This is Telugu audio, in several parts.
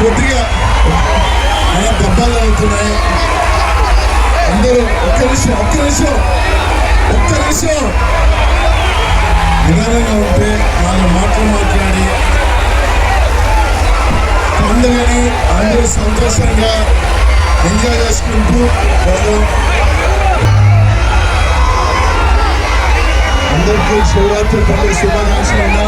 కొద్దిగా మన దెబ్బలు అవుతున్నాయి అందరూ ఒక్క నిమిషం ఒక్క నిమిషం ఒక్క నిమిషం. నిదానంగా ఉంటే నాలుగు మాటలు మాట్లాడి పండుగని అందరూ సంతోషంగా ఎంజాయ్ చేసుకుంటూ పోదాం. అందరికీ శివరాత్రి పండుగ శుభాకాంక్షలు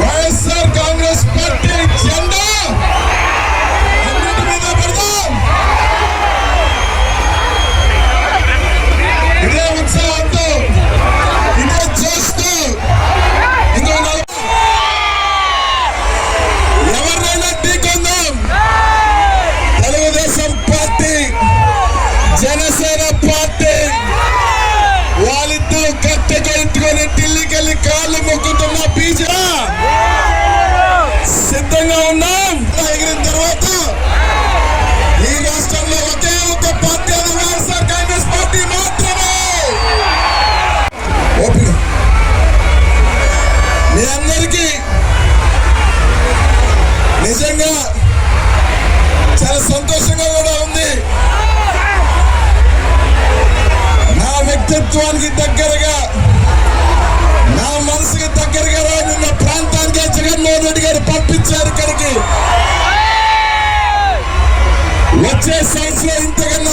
వైఎస్ఆర్ కాంగ్రెస్ పార్టీ జెండా మీద పెడదాం. ఇదే ఉత్సాహంతో ఇదే చేస్తూ ఇంకో ఎవరినైనా ఢీకొందాం. తెలుగుదేశం పార్టీ జనసేన పార్టీ వాళ్ళిద్దరూ కట్టెగా ఢిల్లీకి వెళ్ళి కాళ్ళు మొక్కుతున్న బీజా నిజంగా చాలా సంతోషంగా కూడా ఉంది. నా వ్యక్తిత్వానికి దగ్గరగా నా మనసుకి దగ్గరగా రానున్న ప్రాంతానికి జగన్మోహన్ రెడ్డి గారు పంపించారు ఇక్కడికి. వచ్చే సైన్స్లో ఇంతకన్నా